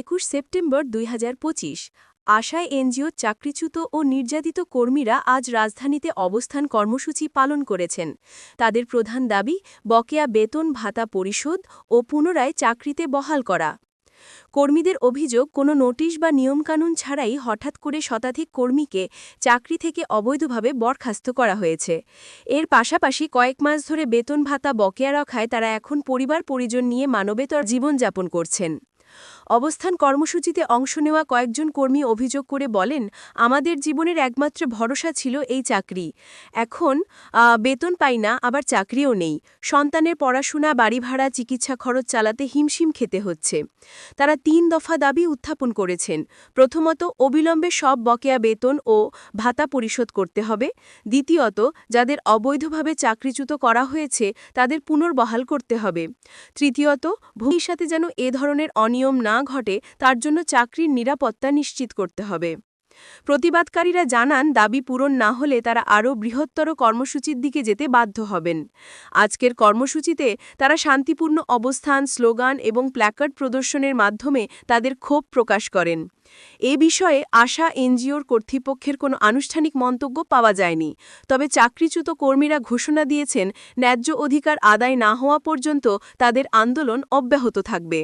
একুশ সেপ্টেম্বর দুই হাজার পঁচিশ, আশায় এনজিও চাকরিচ্যুত ও নির্যাতিত কর্মীরা আজ রাজধানীতে অবস্থান কর্মসূচি পালন করেছেন। তাদের প্রধান দাবি, বকেয়া বেতন, ভাতা পরিশোধ ও পুনরায় চাকরিতে বহাল করা। কর্মীদের অভিযোগ, কোনো নোটিশ বা নিয়মকানুন ছাড়াই হঠাৎ করে শতাধিক কর্মীকে চাকরি থেকে অবৈধভাবে বরখাস্ত করা হয়েছে। এর পাশাপাশি কয়েক মাস ধরে বেতন ভাতা বকেয়া রাখায় তারা এখন পরিবার পরিজন নিয়ে মানবেতর জীবনযাপন করছেন। অবস্থান কর্মসূচিতে অংশ নেওয়া কয়েকজন কর্মী অভিযোগ করে বলেন, আমাদের জীবনের একমাত্র ভরসা ছিল এই চাকরি। এখন বেতন পাই না, আবার চাকরিও নেই। সন্তানের পড়াশোনা, বাড়ি ভাড়া, চিকিৎসা খরচ চালাতে হিমশিম খেতে হচ্ছে। তারা তিন দফা দাবি উত্থাপন করেছেন। প্রথমত, অবিলম্বে সব বকেয়া বেতন ও ভাতা পরিশোধ করতে হবে। দ্বিতীয়ত, যাদের অবৈধভাবে চাকরিচ্যুত করা হয়েছে, তাদের পুনর্বহাল করতে হবে। তৃতীয়ত, ভবিষ্যতে যেন এ ধরনের অনিয়ম না ঘটে, তার জন্য চাকরির নিরাপত্তা নিশ্চিত করতে হবে। প্রতিবাদকারীরা জানান, দাবি পূরণ না হলে তারা আরও বৃহত্তর কর্মসূচির দিকে যেতে বাধ্য হবেন। আজকের কর্মসূচিতে তারা শান্তিপূর্ণ অবস্থান, স্লোগান এবং প্ল্যাকার্ড প্রদর্শনের মাধ্যমে তাদের ক্ষোভ প্রকাশ করেন। এ বিষয়ে আশা এনজিওর কর্তৃপক্ষের কোনো আনুষ্ঠানিক মন্তব্য পাওয়া যায়নি। তবে চাকরিচ্যুত কর্মীরা ঘোষণা দিয়েছেন, ন্যায্য অধিকার আদায় না হওয়া পর্যন্ত তাদের আন্দোলন অব্যাহত থাকবে।